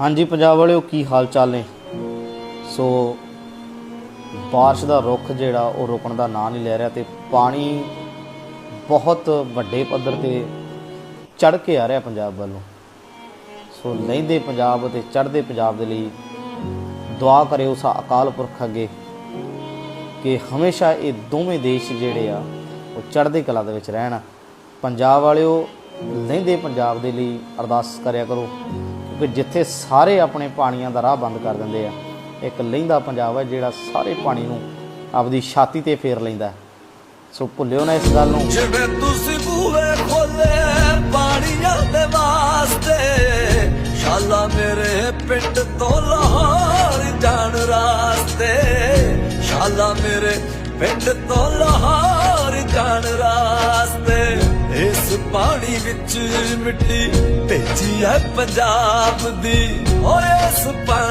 ਹਾਂਜੀ, ਪੰਜਾਬ ਵਾਲਿਓ ਕੀ ਹਾਲ ਚਾਲ ਨੇ? ਸੋ ਬਾਰਿਸ਼ ਦਾ ਰੁੱਖ ਜਿਹੜਾ, ਉਹ ਰੁਕਣ ਦਾ ਨਾਂ ਨਹੀਂ ਲੈ ਰਿਹਾ ਤੇ ਪਾਣੀ ਬਹੁਤ ਵੱਡੇ ਪੱਧਰ ਤੇ ਚੜ ਕੇ ਆ ਰਿਹਾ ਪੰਜਾਬ ਵੱਲੋਂ। ਸੋ ਲਹਿੰਦੇ ਪੰਜਾਬ ਅਤੇ ਚੜ੍ਹਦੇ ਪੰਜਾਬ ਦੇ ਲਈ ਦੁਆ ਕਰਿਓ ਉਸ ਅਕਾਲ ਪੁਰਖ ਅੱਗੇ ਕਿ ਹਮੇਸ਼ਾ ਇਹ ਦੋਵੇਂ ਦੇਸ਼ ਜਿਹੜੇ ਆ, ਉਹ ਚੜ੍ਹਦੀ ਕਲਾ ਦੇ ਵਿੱਚ ਰਹਿਣ। ਪੰਜਾਬ ਵਾਲਿਓ ਲਹਿੰਦੇ ਪੰਜਾਬ ਦੇ ਲਈ ਅਰਦਾਸ ਕਰਿਆ ਕਰੋ। ਕਿਉਂਕਿ ਜਿੱਥੇ ਸਾਰੇ ਆਪਣੇ ਪਾਣੀਆਂ ਦਾ ਰਾਹ ਬੰਦ ਕਰ ਦਿੰਦੇ ਆ, ਇੱਕ ਲਹਿੰਦਾ ਪੰਜਾਬ ਹੈ ਜਿਹੜਾ ਸਾਰੇ ਪਾਣੀ ਨੂੰ ਆਪਦੀ ਛਾਤੀ ਤੇ ਫੇਰ ਲੈਂਦਾ ਸੋ ਭੁੱਲਿਓ ਨਾ ਇਸ ਗੱਲ ਨੂੰ। ਜਿਵੇਂ ਤੁਸੀਂ ਬੂਹੇ ਖੋਲੇ ਪਾਣੀਆਂ ਦੇ ਵਾਸਤੇ, ਸ਼ਾਲਾ ਮੇਰੇ ਪਿੰਡ ਤੋਂ ਲਾਹੌਰ ਜਾਣ ਰਾਸਤੇ, ਸ਼ਾਲਾ ਮੇਰੇ ਪਿੰਡ ਤੋਂ ਲਾਹੌਰ ਪਾਣੀ ਵਿੱਚ ਮਿੱਟੀ ਭੇਜੀ ਹੈ ਪੰਜਾਬ ਦੀ। ਓਏ ਇਸ ਪਾਣੀ